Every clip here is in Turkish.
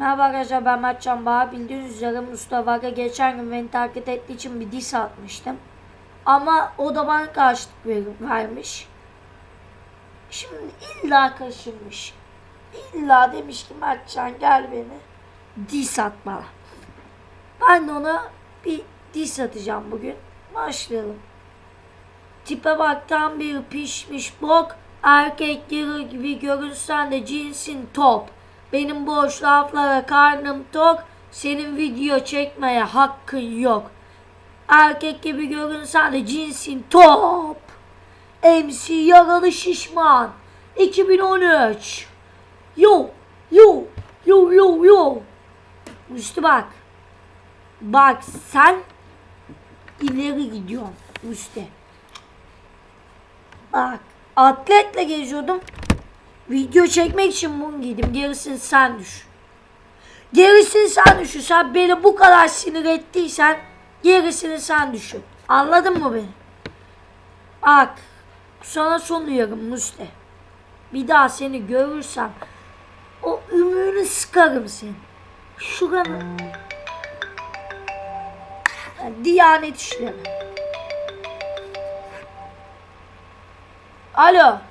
Merhaba arkadaşlar ben Mertcan Bahar. Bildiğiniz üzere Mustafa Aga geçen gün beni takip ettiği için bir diss atmıştım. Ama o da bana karşılık ver- vermiş. Şimdi illa kaşınmış. İlla demiş ki Mertcan gel beni diss at bana. Ben de ona bir diss atacağım bugün. Başlayalım. Tipe bak tam bir pişmiş bok. Erkekleri gibi görünsen de cinsin top. Benim boş laflara karnım tok. Senin video çekmeye hakkın yok. Erkek gibi görünsen de cinsin top. MC yaralı şişman. 2013. Yo yo yo yo yo. Müslü bak. Bak sen ileri gidiyorsun Müslü. Bak atletle geziyordum. Video çekmek için bunu giydim. Gerisini sen düş. Gerisini sen düşün. Sen beni bu kadar sinir ettiysen gerisini sen düşün. Anladın mı beni? Bak sana son uyarım Muste. Bir daha seni görürsem o ümüğünü sıkarım seni. Şuranı Diyanet işleri. Alo.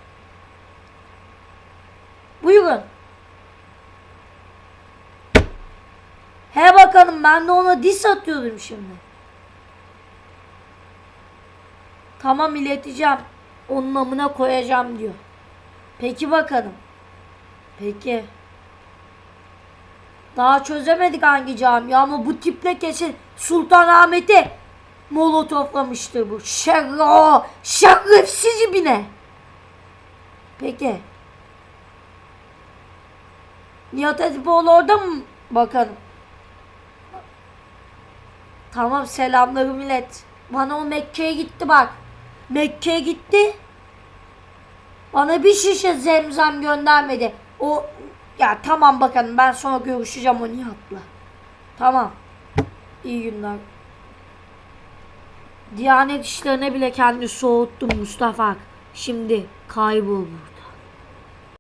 Buyurun. He bakalım ben de ona dis atıyordum şimdi. Tamam ileteceğim. Onun amına koyacağım diyor. Peki bakalım. Peki. Daha çözemedik hangi cami ama bu tiple kesin Sultanahmet'e molotoflamıştır bu. Şerro, şerefsiz ibine. Peki. Nihat Hatipoğlu orada mı? Bakalım. Tamam selamları millet. Bana o Mekke'ye gitti bak. Mekke'ye gitti. Bana bir şişe zemzem göndermedi. O ya tamam bakalım ben sonra görüşeceğim o Nihat'la. Tamam. İyi günler. Diyanet işlerine bile kendini soğuttum Mustafa. Şimdi kaybol burada.